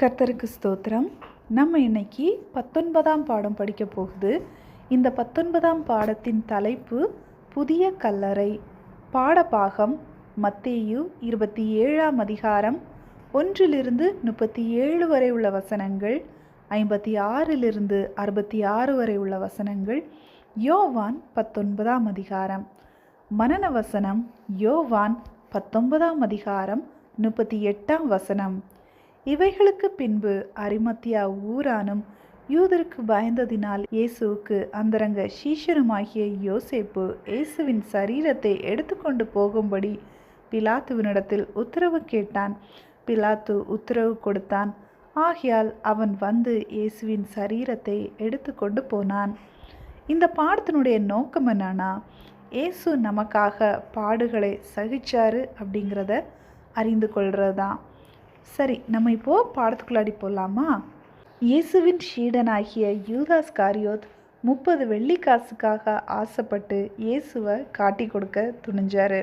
கர்த்தருக்கு ஸ்தோத்திரம். நம்ம இன்னைக்கு பத்தொன்பதாம் பாடம் படிக்க போகுது. இந்த பத்தொன்பதாம் பாடத்தின் தலைப்பு புதிய கல்லறை. பாடபாகம் மத்தேயு இருபத்தி ஏழாம் அதிகாரம் ஒன்றிலிருந்து முப்பத்தி ஏழு வரை உள்ள வசனங்கள் ஐம்பத்தி ஆறிலிருந்து அறுபத்தி ஆறு வரை உள்ள வசனங்கள் யோவான் பத்தொன்பதாம் அதிகாரம். மனன வசனம் யோவான் பத்தொன்பதாம் அதிகாரம் முப்பத்தி எட்டாம் வசனம். இவைகளுக்கு பின்பு அரிமத்தியா ஊரானும் யூதருக்கு பயந்ததினால் இயேசுவுக்கு அந்தரங்க சீஷருமாகிய யோசேப்பு இயேசுவின் சரீரத்தை எடுத்துக்கொண்டு போகும்படி பிலாத்துவினிடத்தில் உத்தரவு கேட்டான். பிலாத்து உத்தரவு கொடுத்தான். ஆகையால் அவன் வந்து இயேசுவின் சரீரத்தை எடுத்துக்கொண்டு போனான். இந்த பாடத்தினுடைய நோக்கம் என்னன்னா இயேசு நமக்காக பாடுகளை சகிச்சாரு அப்படிங்கிறத அறிந்து கொள்கிறது தான் சரி நம்ம இப்போது பாடத்துக்குள்ளாடி போகலாமா இயேசுவின் ஷீடனாகிய யூதாஸ் காரியோத் முப்பது வெள்ளிக்காசுக்காக ஆசைப்பட்டு இயேசுவை காட்டி கொடுக்க துணிஞ்சார்.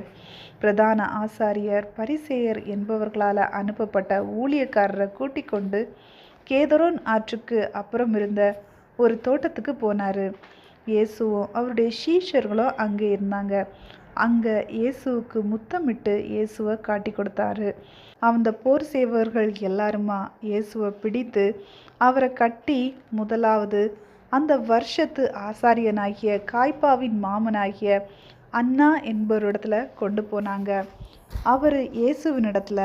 பிரதான ஆசாரியர் பரிசேயர் என்பவர்களால் அனுப்பப்பட்ட ஊழியக்காரரை கூட்டிக் கொண்டு கேதரோன் ஆற்றுக்கு அப்புறம் இருந்த ஒரு தோட்டத்துக்கு போனார். இயேசுவும் அவருடைய சீஷர்களும் அங்கே இருந்தாங்க. அங்கே இயேசுவுக்கு முத்தமிட்டு இயேசுவை காட்டி கொடுத்தாரு. அந்த போர் சேவர்கள் எல்லாருமா இயேசுவை பிடித்து அவரை கட்டி முதலாவது அந்த வருஷத்து ஆசாரியனாகிய காய்பாவின் மாமனாகிய அண்ணா என்பவரிடத்துல கொண்டு போனாங்க. அவர் இயேசுவினிடத்துல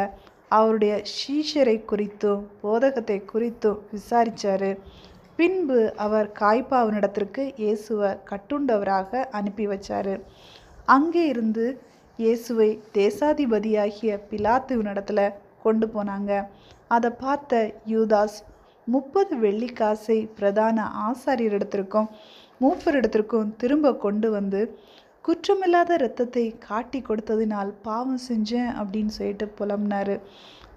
அவருடைய சீஷரை குறித்தும் போதகத்தை குறித்தும் விசாரித்தார் பின்பு அவர் காய்பாவினிடத்திற்கு இயேசுவை கட்டுண்டவராக அனுப்பி வச்சார். அங்கே இருந்து இயேசுவை தேசாதிபதியாகிய பிலாத்துவினிடத்துல கொண்டு போனாங்க. அதை பார்த்த யூதாஸ் முப்பது வெள்ளிக்காசை பிரதான ஆசாரியர் இடத்திற்கும் மூப்பர் இடத்திற்கும் திரும்ப கொண்டு வந்து குற்றமில்லாத இரத்தத்தை காட்டி கொடுத்ததினால் பாவம் செஞ்சேன் அப்படின்னு சொல்லிட்டு புலம்புனாரு.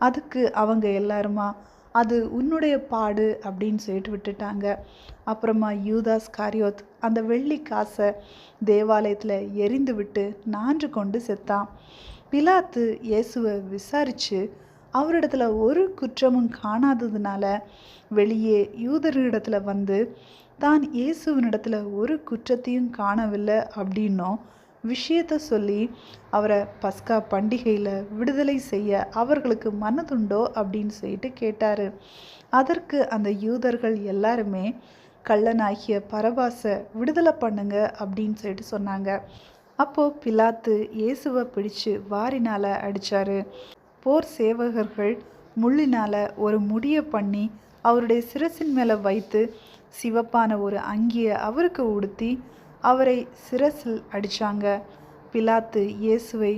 அதுக்கு அவங்க எல்லாருமா அது உன்னுடைய பாடு அப்படின்னு சொல்லிட்டு விட்டுட்டாங்க. அப்புறமா யூதாஸ் காரியோத் அந்த வெள்ளி காசை தேவாலயத்தில் எரிந்து விட்டு நான்று கொண்டு செத்தான். பிலாத்து இயேசுவை விசாரித்து அவரிடத்துல ஒரு குற்றமும் காணாததுனால வெளியே யூதர்களிடத்துல வந்து தான் இயேசுவனிடத்துல ஒரு குற்றத்தையும் காணவில்லை அப்படின்னும். விஷயத்த சொல்லி அவரை பஸ்கா பண்டிகையில் விடுதலை செய்ய அவர்களுக்கு மனதுண்டோ அப்படின்னு சொல்லிட்டு கேட்டார். அதற்கு அந்த யூதர்கள் எல்லாருமே கள்ளனாகிய பரபாசை விடுதலை பண்ணுங்க அப்படின்னு சொல்லிட்டு சொன்னாங்க. அப்போது பிலாத்து இயேசுவை பிடிச்சு வாரினால் அடித்தார் போர் சேவகர்கள் முள்ளினால் ஒரு முடியை பண்ணி அவருடைய சிரசின் மேலே வைத்து சிவப்பான ஒரு அங்கியை அவருக்கு உடுத்தி அவரை சிரசில் அடித்தாங்க பிலாத்து இயேசுவை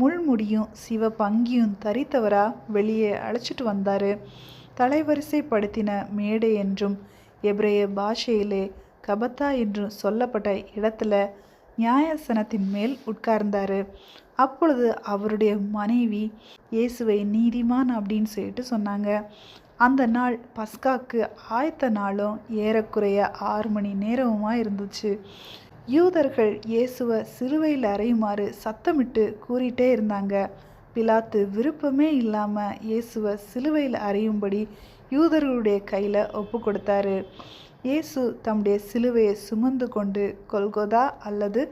முள்முடியும் சிவ பங்கியும் தரித்தவரா வெளியே அழைச்சிட்டு வந்தார். தலைவரிசைப்படுத்தின மேடை என்றும் எப்ரேய பாஷையிலே கபத்தா என்றும் சொல்லப்பட்ட இடத்துல நியாயசனத்தின் மேல் உட்கார்ந்தார். அப்பொழுது அவருடைய மனைவி இயேசுவை நீதிமான் அப்படின்னு சொல்லிட்டு சொன்னாங்க. அந்த நாள் பஸ்காக்கு ஆயத்த நாளும் ஏறக்குறைய ஆறு மணி நேரமுமாக இருந்துச்சு. யூதர்கள் இயேசுவை சிலுவையில் அறையுமாறு சத்தமிட்டு கூறிட்டே இருந்தாங்க. பிலாத்து விருப்பமே இல்லாமல் இயேசுவை சிலுவையில் அறையும்படி யூதர்களுடைய கையில் ஒப்பு கொடுத்தாரு. இயேசு தம்முடைய சிலுவையை சுமந்து கொண்டு கொல்கொதா அல்லது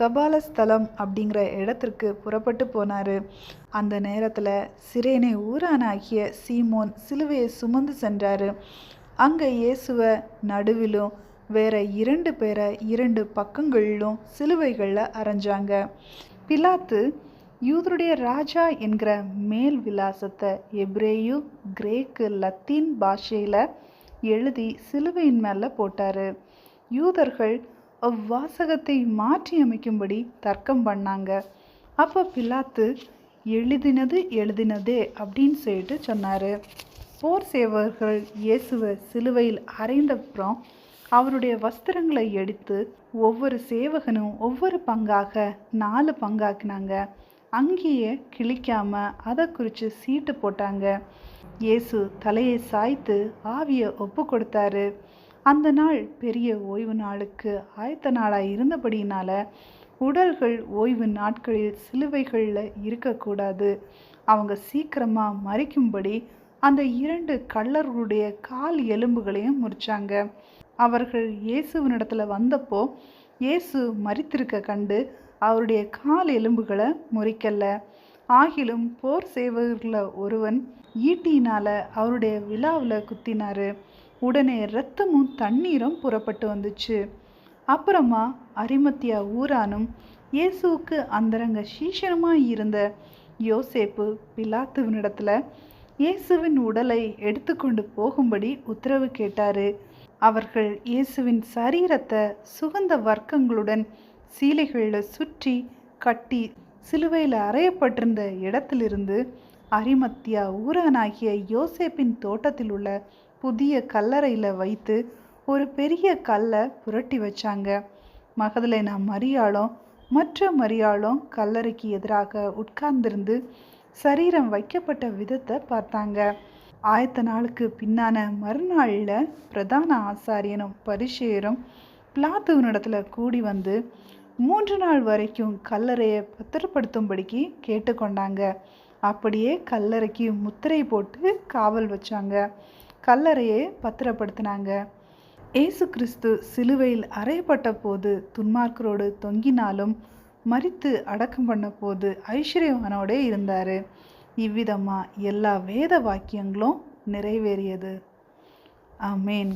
கபாலஸ்தலம் அப்படிங்கிற இடத்திற்கு புறப்பட்டு போனார். அந்த நேரத்தில் சிறேனை ஊரானாகிய சீமோன் சிலுவையை சுமந்து சென்றார். அங்கே இயேசுவை நடுவிலும் வேற இரண்டு பேரை இரண்டு பக்கங்களிலும் சிலுவைகளில் அரைஞ்சாங்க. பிலாத்து யூதருடைய ராஜா என்கிற மேல் விலாசத்தை எப்ரேயு கிரேக்கு லத்தீன் பாஷையில் எழுதி சிலுவையின் மேலே போட்டார். யூதர்கள் அவ்வாசகத்தை மாற்றி அமைக்கும்படி தர்க்கம் பண்ணாங்க. அப்போ பிலாத்து எழுதினது எழுதினதே அப்படின்னு சொல்லிட்டு சொன்னார். போர் சேவர்கள் இயேசுவை சிலுவையில் அறைந்தப்புறம் அவருடைய வஸ்திரங்களை எடுத்து ஒவ்வொரு சேவகனும் ஒவ்வொரு பங்காக நாலு பங்காக்குனாங்க. அங்கேயே கிழிக்காம அதை குறித்து சீட்டு போட்டாங்க. இயேசு தலையை சாய்த்து ஆவியை ஒப்பு கொடுத்தாரு. அந்த நாள் பெரிய ஓய்வு நாளுக்கு ஆயத்த நாளாக இருந்தபடியினால உடல்கள் ஓய்வு நாட்களில் சிலுவைகளில் இருக்கக்கூடாது. அவங்க சீக்கிரமாக மறிக்கும்படி அந்த இரண்டு கள்ளர்களுடைய கால் எலும்புகளையும் முறிச்சாங்க. அவர்கள் இயேசுவினிடத்தில் வந்தப்போ இயேசு மரித்திருக்க கண்டு அவருடைய கால் எலும்புகளை முறிக்கல்ல ஆகிலும் போர் செய்வர்களில் ஒருவன் ஈட்டியினால் அவருடைய விழாவில் குத்தினார். உடனே இரத்தமும் தண்ணீரும் புறப்பட்டு வந்துச்சு. அப்புறமா அரிமத்தியா ஊரானும் இயேசுவுக்கு அந்தரங்க சீஷனமாக இருந்த யோசேப்பு பிலாத்துவினிடத்தில் இயேசுவின் உடலை எடுத்துக்கொண்டு போகும்படி உத்தரவு கேட்டார். அவர்கள் இயேசுவின் சரீரத்தை சுகந்த வர்க்கங்களுடன் சீலைகளில் சுற்றி கட்டி சிலுவையில் அறையப்பட்டிருந்த இடத்திலிருந்து அரிமத்தியா ஊரானாகிய யோசேப்பின் தோட்டத்தில் உள்ள புதிய கல்லறையில் வைத்து ஒரு பெரிய கல்லை புரட்டி வச்சாங்க. மகதலேனா மரியாளும் மற்ற மரியாளும் கல்லறைக்கு எதிராக உட்கார்ந்திருந்து சரீரம் வைக்கப்பட்ட விதத்தை பார்த்தாங்க. ஆயத்த நாளுக்கு பின்னான மறுநாளில் பிரதான ஆசாரியனும் பரிசேயரும் பிளாத்துவனிடத்தில் கூடி வந்து மூன்று நாள் வரைக்கும் கல்லறையை பத்திரப்படுத்தும்படிக்கு கேட்டுக்கொண்டாங்க. அப்படியே கல்லறைக்கு முத்திரை போட்டு காவல் வச்சாங்க. கல்லறையை பத்திரப்படுத்தினாங்க. ஏசு கிறிஸ்து சிலுவையில் அறையப்பட்ட போது துன்மார்க்கரோடு தொங்கினாலும் மறித்து அடக்கம் பண்ண போது ஐஸ்வர்யவானோடே இருந்தார். இவ்விதமாக எல்லா வேத வாக்கியங்களும் நிறைவேறியது. ஆமேன்.